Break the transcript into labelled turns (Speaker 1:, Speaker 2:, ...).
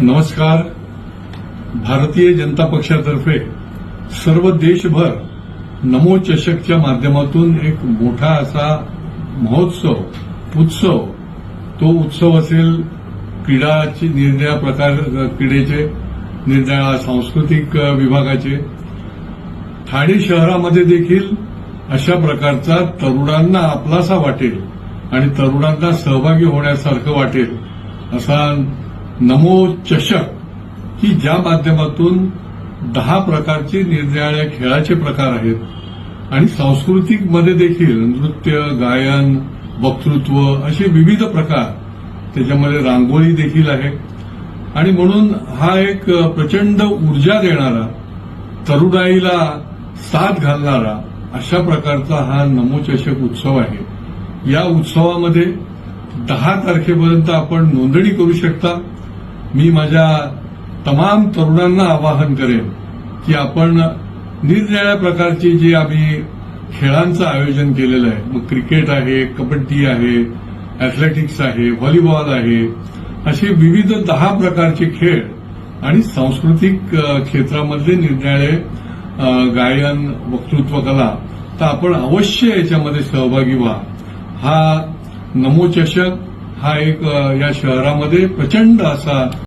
Speaker 1: नमस्कार. भारतीय जनता पक्षातर्फे सर्व देशभर नमो चषकच्या माध्यमातून एक मोठा असा महोत्सव उत्सव. तो उत्सव असेल क्रीडाची निरनिळ्या प्रकार क्रीडेचे निरनिळ्या सांस्कृतिक विभागाचे. ठाणे शहरामध्ये देखील अशा प्रकारचा तरुणांना आपलासा वाटेल आणि तरुणांना सहभागी होण्यासारखं वाटेल असा नमो चषक की ज्या माध्यमातून दहा प्रकारचे निरनिराळ्या खेळाचे प्रकार आहेत. आणि सांस्कृतिकमध्ये देखील नृत्य गायन वक्तृत्व असे विविध प्रकार त्याच्यामध्ये रांगोळी देखील आहे. आणि म्हणून हा एक प्रचंड ऊर्जा देणारा तरुणाईला साथ घालणारा अशा प्रकारचा हा नमोचषक उत्सव आहे. या उत्सवामध्ये दहा तारखेपर्यंत आपण नोंदणी करू शकता. मी माझ्या तमाम तरुणांना आवाहन करेन की आपण निरनिराळ्या प्रकारची जी आम्ही खेळांचं आयोजन केलेलं आहे मग क्रिकेट आहे कबड्डी आहे ॲथलेटिक्स आहे व्हॉलीबॉल आहे असे विविध दहा प्रकारचे खेळ आणि सांस्कृतिक क्षेत्रामधले निरनिराळे गायन वक्तृत्व कला तर आपण अवश्य याच्यामध्ये सहभागी व्हा. हा नमोचषक हा एक या शहरामध्ये प्रचंड असा